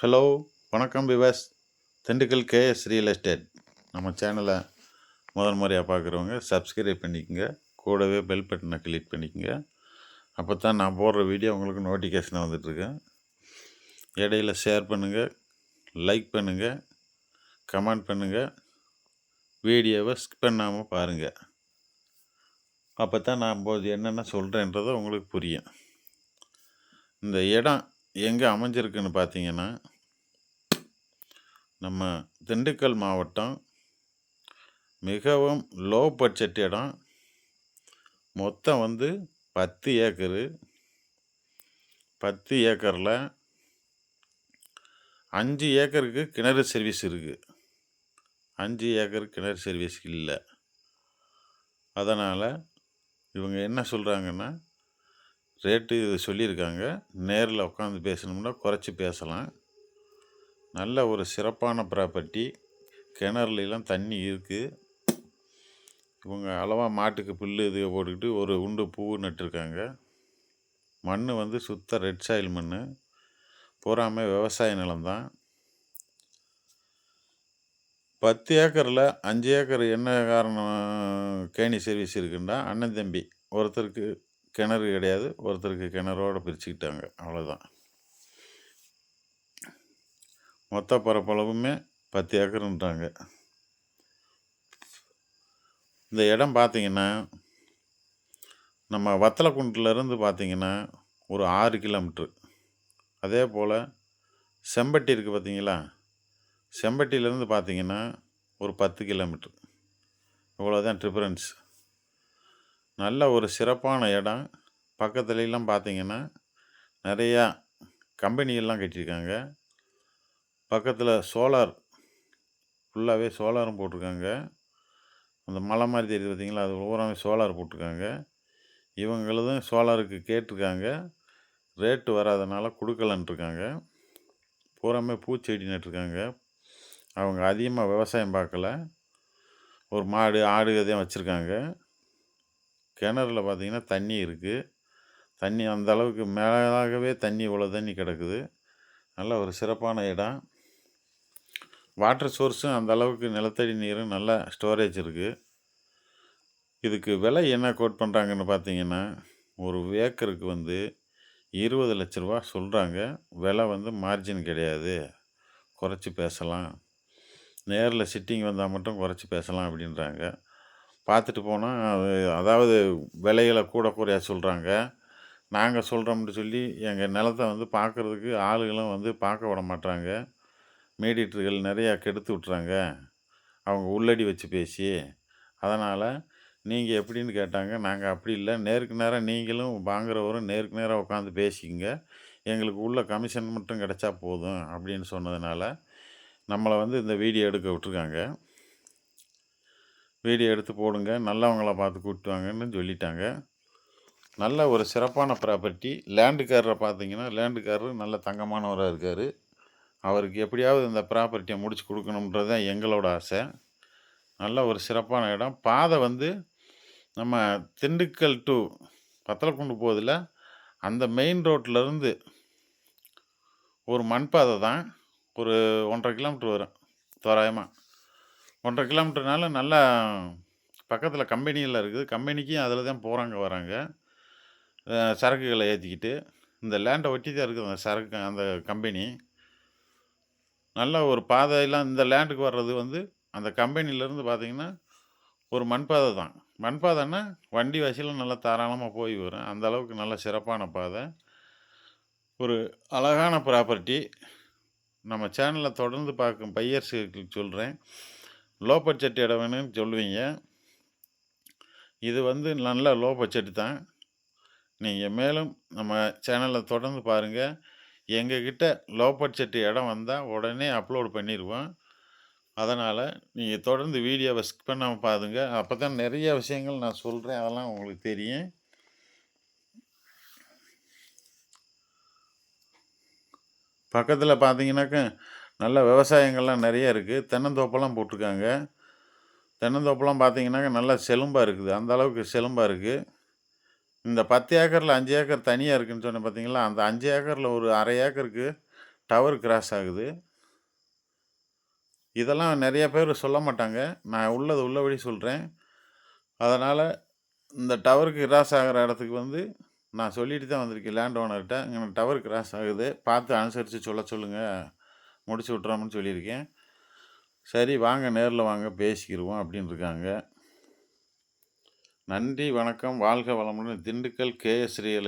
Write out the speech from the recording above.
Hello வணக்கம் விவாஸ். Dindigul KS real estate. நம்ம சேனலை முதல் முறையாக பார்க்குறவங்க சப்ஸ்கிரைப் பண்ணிக்கோங்க. கூடவே பெல் பட்டனை கிளிக் பண்ணிக்கோங்க. அப்போ தான் நான் போடுற வீடியோ உங்களுக்கு நோட்டிஃபிகேஷன் வந்துட்டுருக்கேன் இடையில ஷேர் பண்ணுங்கள் லைக் பண்ணுங்கள் கமெண்ட் பண்ணுங்கள் வீடியோவை ஸ்கிப் பண்ணாமல் பாருங்கள் அப்போ தான் நான் போது என்னென்ன சொல்கிறேன்றதை உங்களுக்கு புரியும். இந்த இடம் எங்கே அமைஞ்சிருக்குன்னு பார்த்தீங்கன்னா நம்ம திண்டுக்கல் மாவட்டம் மிகவும் லோ பட்ஜெட் இடம். மொத்தம் வந்து பத்து ஏக்கரு. பத்து ஏக்கரில் அஞ்சு ஏக்கருக்கு கிணறு சர்வீஸ் இருக்குது அஞ்சு ஏக்கர் கிணறு சர்வீஸ் இல்லை. அதனால் இவங்க என்ன சொல்கிறாங்கன்னா ரேட்டு இது சொல்லியிருக்காங்க. நேரில் உட்காந்து பேசணும்னா குறைச்சி பேசலாம். நல்ல ஒரு சிறப்பான ப்ராப்பர்ட்டி. கிணறுலாம் தண்ணி இருக்குது இவங்க அளவாக மாட்டுக்கு புல் இது போட்டுக்கிட்டு ஒரு உண்டு பூ நட்டுருக்காங்க. மண் வந்து சுத்த ரெட் சாயில் மண் பூராமே விவசாய நிலம்தான். பத்து ஏக்கரில் அஞ்சு ஏக்கர் என்ன காரணம் கேணி சர்வீஸ் இருக்குன்னா அண்ணன் தம்பி. ஒருத்தருக்கு கிணறு கிடையாது. ஒருத்தருக்கு கிணறோடு பிரிச்சுக்கிட்டாங்க. அவ்வளோதான் மொத்த பரப்பளவுமே பத்து ஏக்கருன்றாங்க. இந்த இடம் பார்த்திங்கன்னா நம்ம வத்தலக்குண்டிலேருந்து பார்த்தீங்கன்னா ஒரு ஆறு கிலோமீட்ரு அதே போல் செம்பட்டி இருக்குது பார்த்தீங்களா? செம்பட்டியிலேருந்து பார்த்திங்கன்னா ஒரு பத்து கிலோமீட்ரு இவ்வளோதான் டிஃப்ரென்ஸ் நல்ல ஒரு சிறப்பான இடம். பக்கத்துலலாம் பார்த்தீங்கன்னா நிறையா கம்பெனியெல்லாம் கட்டியிருக்காங்க. பக்கத்தில் சோலார் ஃபுல்லாகவே சோலாரும் போட்டிருக்காங்க. அந்த மலை மாதிரி தெரியுது பார்த்தீங்களா அது பூராமே சோலார் போட்டிருக்காங்க. இவங்களதும் சோலாருக்கு கேட்டிருக்காங்க. ரேட்டு வராதனால கொடுக்கலன்ட்ருக்காங்க. பூராமே பூச்செடி நட்டுருக்காங்க. அவங்க அதிகமாக விவசாயம் பார்க்கல ஒரு மாடு ஆடு எதையும் வச்சுருக்காங்க. கிணறுல பார்த்தீங்கன்னா தண்ணி இருக்குது தண்ணி அந்த அளவுக்கு மேலாகவே தண்ணி இவ்வளோ தண்ணி கிடக்குது. நல்ல ஒரு சிறப்பான இடம். வாட்டர் சோர்ஸும் அந்த அளவுக்கு நிலத்தடி நீரும் நல்ல ஸ்டோரேஜ் இருக்குது இதுக்கு விலை என்ன கோட் பண்ணுறாங்கன்னு பார்த்தீங்கன்னா ஒரு ஏக்கருக்கு வந்து இருபது லட்ச ரூபா சொல்கிறாங்க விலை வந்து மார்ஜின் கிடையாது. குறைச்சி பேசலாம். நேரில் சிட்டிங் வந்தால் மட்டும் குறைச்சி பேசலாம் அப்படின்றாங்க. பார்த்துட்டு போனால் அது அதாவது விலைகளை கூட குறையா சொல்கிறாங்க நாங்கள் சொல்கிறோம்னு சொல்லி எங்கள் நிலத்த வந்து பார்க்குறதுக்கு ஆளுகளும் வந்து பார்க்க விட மாட்டாங்க மீடியேட்டர்கள் நிறையா கெடுத்து விட்றாங்க. அவங்க உள்ளடி வச்சு பேசி. அதனால் நீங்கள் எப்படின்னு கேட்டாங்க நாங்கள் அப்படி இல்லை. நேருக்கு நேராக நீங்களும் வாங்குறவரும் நேருக்கு நேராக உட்காந்து பேசிக்கங்க. எங்களுக்கு உள்ள கமிஷன் மட்டும் கிடைச்சா போதும். அப்படின்னு சொன்னதுனால நம்மளை வந்து இந்த வீடியோ எடுக்க விட்ருக்காங்க வீடியோ எடுத்து போடுங்க. நல்லவங்கள பார்த்து கூப்பிட்டு வாங்கன்னு சொல்லிட்டாங்க. நல்ல ஒரு சிறப்பான ப்ராப்பர்ட்டி லேண்டுக்காரரை பார்த்தீங்கன்னா லேண்டுக்காரர் நல்ல தங்கமானவராக இருக்கார். அவருக்கு எப்படியாவது இந்த ப்ராப்பர்ட்டியை முடிச்சு கொடுக்கணுன்றது தான் எங்களோட ஆசை. நல்ல ஒரு சிறப்பான இடம். பாதை வந்து நம்ம திண்டுக்கல் டு பத்தலக்குண்டு போதில் அந்த மெயின் ரோட்டிலருந்து ஒரு மண் பாதை தான். ஒரு ஒன்றரை கிலோமீட்டர் வரும் தோராயமாக ஒன்றரை கிலோமீட்டர்னால நல்லா பக்கத்தில் கம்பெனியெல்லாம் இருக்குது. கம்பெனிக்கும் அதில் தான் போகிறாங்க வராங்க. சரக்குகளை ஏற்றிக்கிட்டு இந்த லேண்டை ஒட்டி தான் இருக்குது அந்த சரக்கு அந்த கம்பெனி. நல்ல ஒரு பாதையெல்லாம் இந்த லேண்டுக்கு வர்றது வந்து அந்த கம்பெனிலேருந்து பார்த்தீங்கன்னா ஒரு மண் பாதை தான். மண் பாதைன்னா வண்டி வசியெல்லாம் நல்லா தாராளமாக போய் வரும். அந்த அளவுக்கு நல்ல சிறப்பான பாதை. ஒரு அழகான ப்ராப்பர்ட்டி நம்ம சேனலில் தொடர்ந்து பார்க்கும் பையர்ஸுக்கு சொல்கிறேன் லோ பட்ஜெட் இடம் வேணும்னு சொல்லுவீங்க. இது வந்து நல்ல லோ பட்ஜெட் தான். நீங்கள் மேலும் நம்ம சேனலை தொடர்ந்து பாருங்கள் எங்ககிட்ட லோ பட்ஜெட் இடம் வந்தால் உடனே அப்லோட் பண்ணிடுவோம் அதனால் நீங்கள் தொடர்ந்து வீடியோவை ஸ்கிப் பண்ணாமல் பாருங்க. அப்போ தான் நிறைய விஷயங்கள் நான் சொல்கிறேன் அதெல்லாம் உங்களுக்கு தெரியும். பக்கத்தில் பார்த்தீங்கன்னாக்கா நல்ல விவசாயங்கள்லாம் நிறைய இருக்குது தென்னந்தோப்பெல்லாம் போட்டிருக்காங்க. தென்னந்தோப்பெல்லாம் பார்த்தீங்கன்னாக்கா நல்லா செலும்பாக இருக்குது. அந்த அளவுக்கு செலும்பாக இருக்குது இந்த பத்து ஏக்கரில் அஞ்சு ஏக்கர் தனியாக இருக்குதுன்னு சொன்னேன் பார்த்தீங்களா அந்த அஞ்சு ஏக்கரில் ஒரு அரை ஏக்கருக்கு டவர் கிராஸ் ஆகுது. இதெல்லாம் நிறைய பேர் சொல்ல மாட்டாங்க. நான் உள்ளது உள்ளபடி சொல்கிறேன் அதனால் இந்த டவருக்கு கிராஸ் ஆகிற இடத்துக்கு வந்து நான் சொல்லிட்டு தான் வந்திருக்கேன். லேண்ட் ஓனர்கிட்ட இங்கே டவர் கிராஸ் ஆகுது. பார்த்து அனுசரித்து சொல்ல சொல்லுங்கள் முடிச்சு விட்றோம்னு சொல்லியிருக்கேன். சரி வாங்க நேரில் வாங்க பேசிக்கிடுவோம் அப்படின்னு இருக்காங்க. நன்றி, வணக்கம். வாழ்க வளமுடன். திண்டுக்கல் கே.எஸ். ரியல்